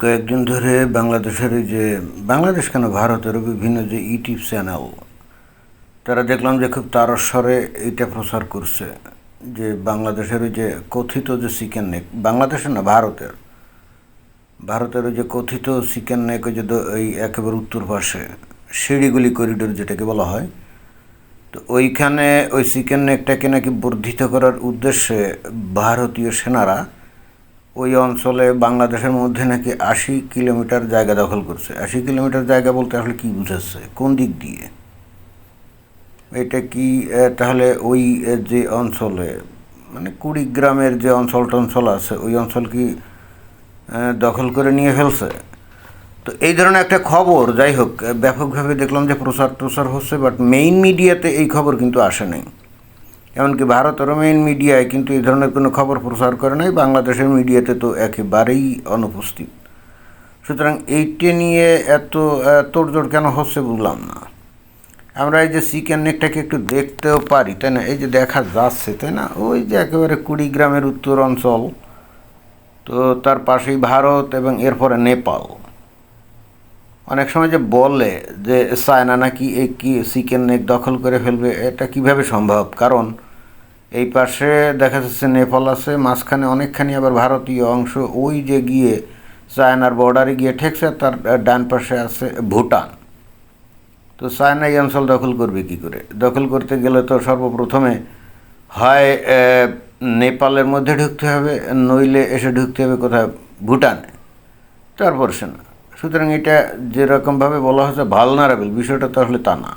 কয়েকদিন ধরে বাংলাদেশের যে, বাংলাদেশ কেন ভারতেরও বিভিন্ন যে ইউটিউব চ্যানেল, তারা দেখলাম যে খুব তারস্বরে এইটা প্রচার করছে, যে বাংলাদেশের ওই যে কথিত যে চিকেন নেক, বাংলাদেশের না, ভারতের ভারতের ওই যে কথিত চিকেন নেক ওই যে এই একেবারে উত্তর পাশে, শিলিগুড়ি করিডোর যেটাকে বলা হয়, তো ওইখানে ওই চিকেন নেকটাকে নাকি বর্ধিত করার উদ্দেশ্যে ভারতীয় সেনারা ওই অঞ্চলে বাংলাদেশের মধ্যে নাকি আশি কিলোমিটার জায়গা দখল করছে। আশি কিলোমিটার জায়গা বলতে আসলে কি বুঝাচ্ছে? কোন দিক দিয়ে? এটা কি তাহলে ওই যে অঞ্চলে মানে কুড়িগ্রামের যে অঞ্চল টঞ্চল আছে, ওই অঞ্চল কি দখল করে নিয়ে ফেলছে? তো এই ধরনের একটা খবর, যাই হোক ব্যাপকভাবে দেখলাম যে প্রচার প্রচার হচ্ছে বাট মেইন মিডিয়াতে এই খবর কিন্তু আসে নাই। এমনকি ভারতেরও মেইন মিডিয়ায় কিন্তু এই ধরনের কোনো খবর প্রচার করে নাই, বাংলাদেশের মিডিয়াতে তো একেবারেই অনুপস্থিত। সুতরাং এইটা নিয়ে এত তোড়জোড় কেন হচ্ছে বুঝলাম না। আমরা এই যে চিকেন নেকটাকে একটু দেখতেও পারি, তাই না? এই যে দেখা যাচ্ছে, তাই না? ওই যে একেবারে কুড়িগ্রামের উত্তর অঞ্চল, তো তার পাশেই ভারত এবং এরপরে নেপাল। অনেক সময় যে বলে যে চায়না নাকি এই কি চিকেন নেক দখল করে ফেলবে, এটা কীভাবে সম্ভব? কারণ এই পাশে দেখা যাচ্ছে নেপাল আছে, মাঝখানে অনেকখানি আবার ভারতীয় অংশ, ওই যে গিয়ে চায়নার বর্ডারে গিয়ে ঠেকছে, তার ডান পাশে আছে ভুটান। তো চায়না এই অঞ্চল দখল করবে কি করে? দখল করতে গেলে তো সর্বপ্রথমে হয় নেপালের মধ্যে ঢুকতে হবে, নইলে এসে ঢুকতে হবে কোথায়? ভুটানে। তারপর সে না সুতরাং এটা যেরকমভাবে বলা হচ্ছে ভালনারেবল বিষয়টা তো তা না।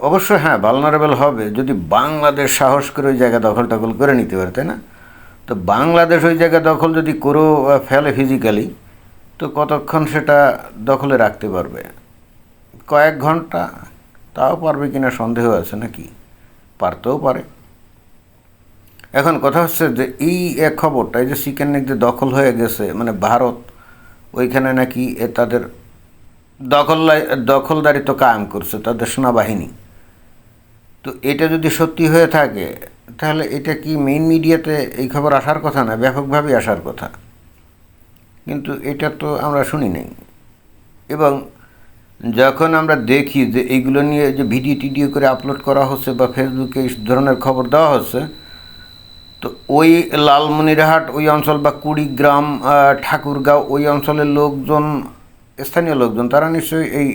অবশ্য হ্যাঁ ভালনারেবল হবে। যদি বাংলাদেশ সাহস করে ওই জায়গা দখল টখল করে নিতে পারে তাই না? তো বাংলাদেশ ওই জায়গা দখল যদি আহ, ফেলে ফিজিক্যালি তো কতক্ষণ সেটা দখলে রাখতে পারবে? কয়েক ঘণ্টা? তাও পারবে কিনা সন্দেহ আছে নাকি? পারতেও পারে। এখন কথা হচ্ছে যে এই খবরটা এই যে চিকেন যে দখল হয়ে গেছে মানে ভারত ওইখানে নাকি তাদের দখল দখলদারিত্ব কায়েম করছে, তাদের সেনাবাহিনী। তো এটা যদি সত্যি হয়ে থাকে, তাহলে এটা কি মেইন মিডিয়াতে এই খবর আসার কথা না? ব্যাপকভাবে আসার কথা। কিন্তু এটা তো আমরা শুনি নাই। এবং যখন আমরা দেখি যে এইগুলো নিয়ে যে ভিডিও টিডিও করে আপলোড করা হচ্ছে বা ফেসবুকে এই ধরনের খবর দেওয়া হচ্ছে, তো ওই লালমনিরহাট ওই অঞ্চল বা কুড়িগ্রাম ঠাকুরগাঁও ওই অঞ্চলের লোকজন স্থানীয় লোকজন, তারা নিশ্চয়ই এই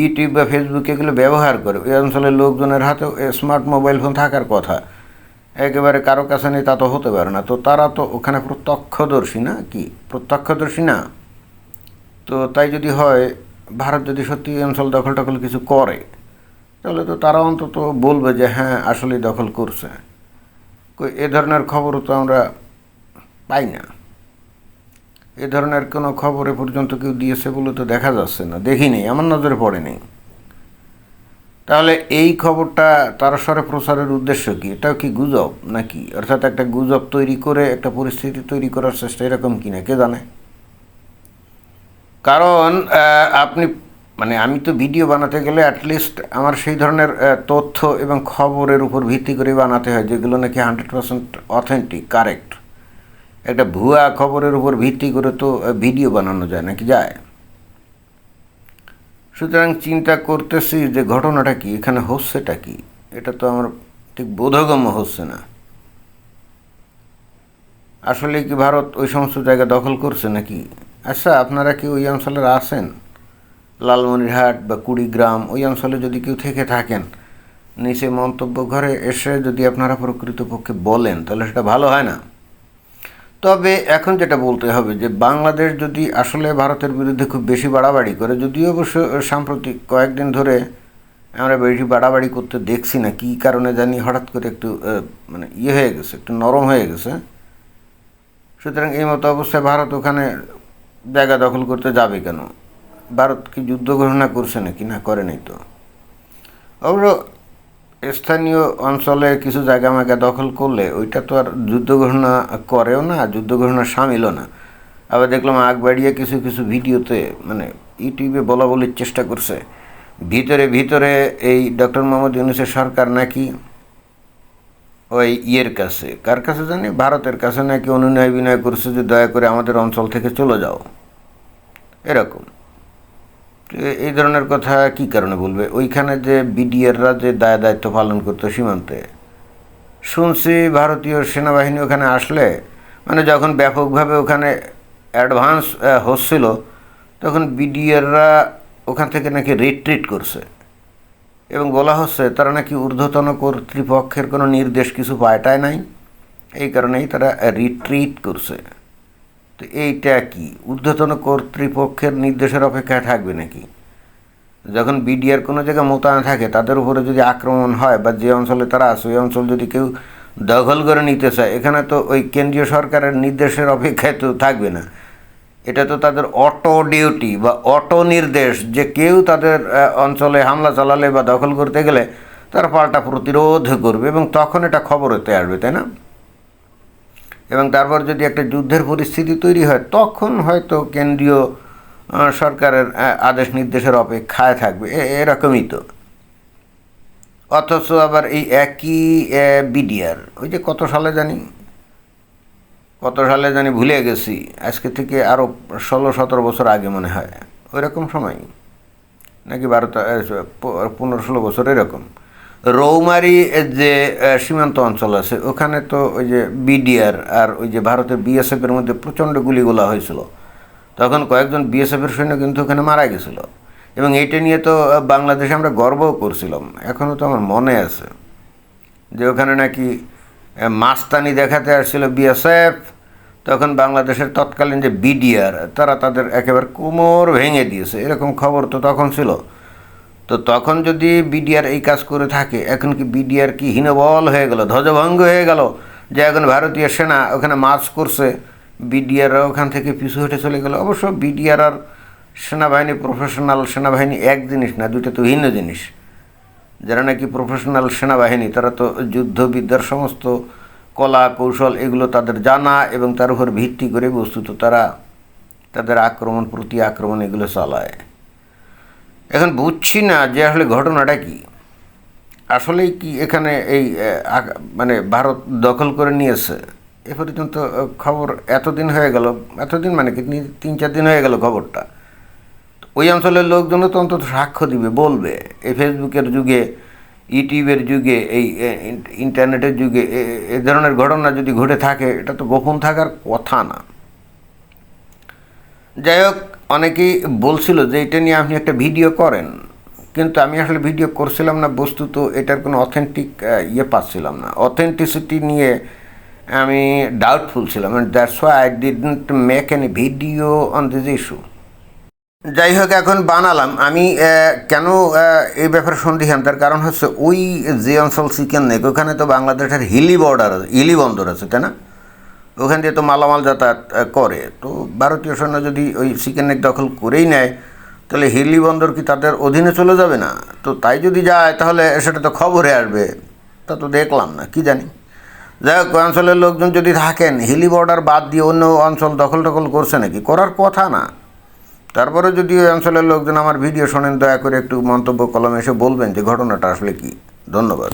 ইউটিউব বা ফেসবুক এগুলো ব্যবহার করে। ওই অঞ্চলের লোকজনের হাতে স্মার্ট মোবাইল ফোন থাকার কথা। একেবারে কারও কাছে নেই তা তো হতে পারে না। তো তারা তো ওখানে প্রত্যক্ষদর্শী না কি? প্রত্যক্ষদর্শী না? তো তাই যদি হয়, ভারত যদি সত্যি এই অঞ্চল দখল টখল কিছু করে, তাহলে তো তারা অন্তত বলবে যে হ্যাঁ আসলেই দখল করছে। এ ধরনের খবরও তো আমরা পাই না। এ ধরনের কোনো খবর এ পর্যন্ত কেউ দিয়েছে বলে তো দেখা যাচ্ছে না, দেখিনি, আমার নজরে পড়েনি। তাহলে এই খবরটা তারস্বরে প্রচারের উদ্দেশ্য কি? এটাও কি গুজব নাকি? অর্থাৎ একটা গুজব তৈরি করে, একটা পরিস্থিতি তৈরি করার চেষ্টা এরকম কি না কে জানে? কারণ আপনি মানে আমি তো ভিডিও বানাতে গেলে অ্যাটলিস্ট আমার সেই ধরনের তথ্য এবং খবরের উপর ভিত্তি করে বানাতে হয়, যেগুলো নাকি হান্ড্রেড পার্সেন্ট অথেন্টিক কারেক্ট একটা ভুয়া খবরের উপর ভিত্তি করে তো ভিডিও বানানো যায় নাকি? যায়। সুতরাং চিন্তা করতেছি যে ঘটনাটা কি? এখানে হচ্ছেটা কি? এটা তো আমার ঠিক বোধগম্য হচ্ছে না। আসলে কি ভারত ওই সমস্ত জায়গা দখল করছে নাকি? আচ্ছা আপনারা কি ওই অঞ্চলের আছেন? লালমনিরহাট বা কুড়িগ্রাম, ওই অঞ্চলে যদি কেউ থেকে থাকেন, নিচে মন্তব্য ঘরে এসে যদি আপনারা প্রকৃতপক্ষে বলেন, তাহলে সেটা ভালো হয় না। তবে এখন যেটা বলতে হবে যে বাংলাদেশ যদি আসলে ভারতের বিরুদ্ধে খুব বেশি বাড়াবাড়ি করে, যদিও অবশ্য সাম্প্রতিক কয়েকদিন ধরে আমরা বেশি বাড়াবাড়ি করতে দেখছি না, কী কারণে জানি হঠাৎ করে একটু মানে ইয়ে হয়ে গেছে, একটু নরম হয়ে গেছে। সুতরাং এই মতো অবস্থায় ভারত ওখানে জায়গা দখল করতে যাবে কেন? ভারত কি যুদ্ধ ঘোষণা করছে নাকি না, করে নাই তো। অবশ্য স্থানীয় অঞ্চলে কিছু জায়গা মায়গা দখল করলে ওইটা তো আর যুদ্ধ ঘোষণা করেও না যুদ্ধ ঘোষণা সামিলও না। আবার দেখলাম আগ বাড়িয়ে কিছু কিছু ভিডিওতে মানে ইউটিউবে বলা বলির চেষ্টা করছে। ভিতরে ভিতরে এই ডক্টর মোহাম্মদ ইউনুসের সরকার নাকি ওই ইয়ের কাছে, কার কাছে জানি? ভারতের কাছে নাকি অনুনয় বিনয় করছে যে দয়া করে আমাদের অঞ্চল থেকে চলে যাও। এরকম। এই ধরনের কথা কি কারণে বলবে? ওইখানে যে বিডিআররা যে দায় দায়িত্ব পালন করতো সীমান্তে, শুনছি ভারতীয় সেনাবাহিনী ওখানে আসলে মানে যখন ব্যাপকভাবে ওখানে অ্যাডভান্স হচ্ছিল, তখন বিডিআররা ওখান থেকে নাকি রিট্রিট করছে। এবং বলা হচ্ছে তারা নাকি ঊর্ধ্বতন কর্তৃপক্ষের কোনো নির্দেশ কিছু পায়টায় নাই। এই কারণেই তারা রিট্রিট করছে। তো এইটা কি? ঊর্ধ্বতন কর্তৃপক্ষের নির্দেশের অপেক্ষায় থাকবে নাকি? যখন বিডিআর কোনো জায়গায় মোতায়েন থাকে, তাদের উপরে যদি আক্রমণ হয় বা যে অঞ্চলে তারা আছে, ওই অঞ্চল যদি কেউ দখল করে নিতে চায়, এখানে তো ওই কেন্দ্রীয় সরকারের নির্দেশের অপেক্ষায় তো থাকবে না। এটা তো তাদের অটো ডিউটি বা অটো নির্দেশ যে কেউ তাদের অঞ্চলে হামলা চালালে বা দখল করতে গেলে তারা পাল্টা প্রতিরোধ করবে এবং তখন এটা খবরেতে আসবে, তাই না? এবং তারপর যদি একটা যুদ্ধের পরিস্থিতি তৈরি হয়, তখন হয়তো কেন্দ্রীয় সরকারের আদেশ নির্দেশের অপেক্ষায় থাকবে। এরকমই তো। অথচ আবার এই একই বিডিআর, ওই যে কত সালে জানি, কত সালে জানি ভুলে গেছি, আজকে থেকে আরও ষোলো, সতেরো বছর আগে মনে হয়। ওই রকম সময় নাকি বারো পনেরো, ষোলো বছর এরকম। রৌমারি যে সীমান্ত অঞ্চল আছে, ওখানে তো ওই যে বিডিআর আর ওই যে ভারতের বিএসএফের মধ্যে প্রচণ্ড গুলিগোলা হয়েছিল। তখন কয়েকজন বিএসএফের সৈন্য কিন্তু ওখানে মারা গেছিল। এবং এটা নিয়ে তো বাংলাদেশে আমরা গর্বও করছিলাম। এখনও তো আমার মনে আছে যে ওখানে নাকি মাস্তানি দেখাতে আসছিল বিএসএফ। তখন বাংলাদেশের তৎকালীন যে বিডিআর, তারা তাদের একেবারে কোমর ভেঙে দিয়েছে। এরকম খবর তো তখন ছিল। তো তখন যদি বিডিআর এই কাজ করে থাকে, এখন কি বিডিআর কি হীনবল হয়ে গেল, ধ্বজভঙ্গ হয়ে গেল, যে এখন ভারতীয় সেনা ওখানে মার্চ করছে বিডিআর ওখান থেকে পিছু হেঁটে চলে গেল? অবশ্য বিডিআর আর সেনাবাহিনী প্রফেশনাল সেনাবাহিনী এক জিনিস না দুটো তো ভিন্ন জিনিস। যারা নাকি প্রফেশনাল সেনাবাহিনী, তারা তো যুদ্ধবিদ্যার সমস্ত কলা, কৌশল এগুলো তাদের জানা এবং তার উপর ভিত্তি করে বস্তুত তারা তাদের আক্রমণ প্রতি আক্রমণ এগুলো চালায়। এখন বুঝছি না যে আসলে ঘটনাটা কি। আসলেই কি এখানে এই মানে ভারত দখল করে নিয়েছে? এ পর্যন্ত খবর এতদিন হয়ে গেল, এতদিন মানে কি তিন চার দিন হয়ে গেল খবরটা? ওই অঞ্চলের লোকজনও তো অন্তত সাক্ষ্য দিবে, বলবে। এই ফেসবুকের যুগে, ইউটিউবের যুগে, এই ইন্টারনেটের যুগে এ ধরনের ঘটনা যদি ঘটে থাকে, এটা তো গোপন থাকার কথা না। যাই হোক অনেকেই বলছিল যে এটা নিয়ে আপনি একটা ভিডিও করেন, কিন্তু আমি আসলে ভিডিও করছিলাম না, বস্তুত এটার কোনো অথেন্টিক ইয়ে পাচ্ছিলাম না। অথেন্টিসিটি নিয়ে আমি ডাউটফুল ছিলাম that's why I didn't make any video on this issue যাই হোক, এখন বানালাম। আমি কেন এই ব্যাপারে সন্দিহান তার কারণ হচ্ছে ওই যে অঞ্চল চিকেন নেক, ওখানে তো বাংলাদেশের হিলি বর্ডার হিলি বন্দর আছে, তাই না? ওখান দিয়ে তো মালামাল যাতায়াত করে। তো ভারতীয় সৈন্য যদি ওই চিকেন নেক দখল করেই নেয়, তাহলে হিলি বন্দর কি তাদের অধীনে চলে যাবে না? তো তাই যদি যায়, তাহলে সেটা তো খবরে আসবে। তা তো দেখলাম না, কি জানি। যাই হোক, অঞ্চলের লোকজন যদি থাকেন, হিলি বর্ডার বাদ দিয়ে অন্য অঞ্চল দখল টখল করছে নাকি? করার কথা না। তারপরে যদি ওই অঞ্চলের লোকজন আমার ভিডিও শোনেন, দয়া করে একটু মন্তব্য কলমে এসে বলবেন যে ঘটনাটা আসলে কি। ধন্যবাদ।